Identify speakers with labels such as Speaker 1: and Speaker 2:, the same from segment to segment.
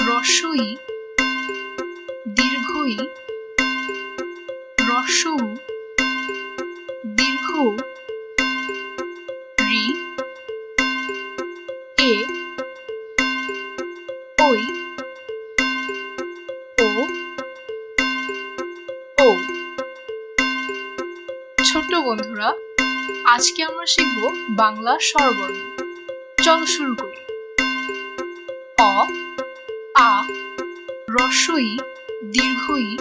Speaker 1: রসই, দীর্ঘই রসৌ দীর্ঘ, রি, এ, ওই, ও ও। ছোট্ট বন্ধুরা, আজকে আমরা শিখব বাংলা স্বরবর্ণ। চলো শুরু করি। অ, আ, রসই, দীর্ঘই,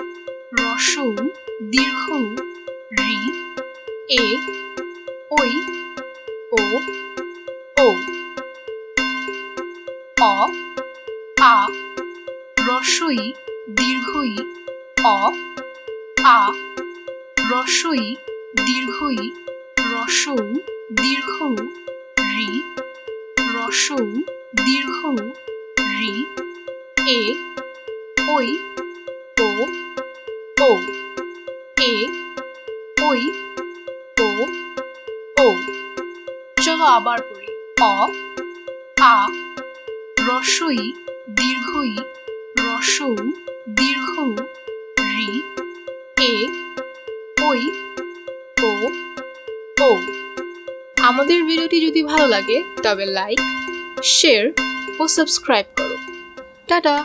Speaker 1: রসৌ, দীর্ঘ, রি, এ ওই ও ও অ, আ, রসই, দীর্ঘই, অ, আ, রসই, দীর্ঘই, রসৌ, দীর্ঘ, রি, রসৌ, দীর্ঘ রি, এ, ওই, ও ও, এ, ওই, ও ও। চলো আবার পড়ি। অ, আ, রসই দীর্ঘই, রসৌ দীর্ঘ রি, এ, ওই, ও ও।
Speaker 2: আমাদের ভিডিওটি যদি ভালো লাগে, তবে লাইক, শেয়ার ও সাবস্ক্রাইব করো টাটা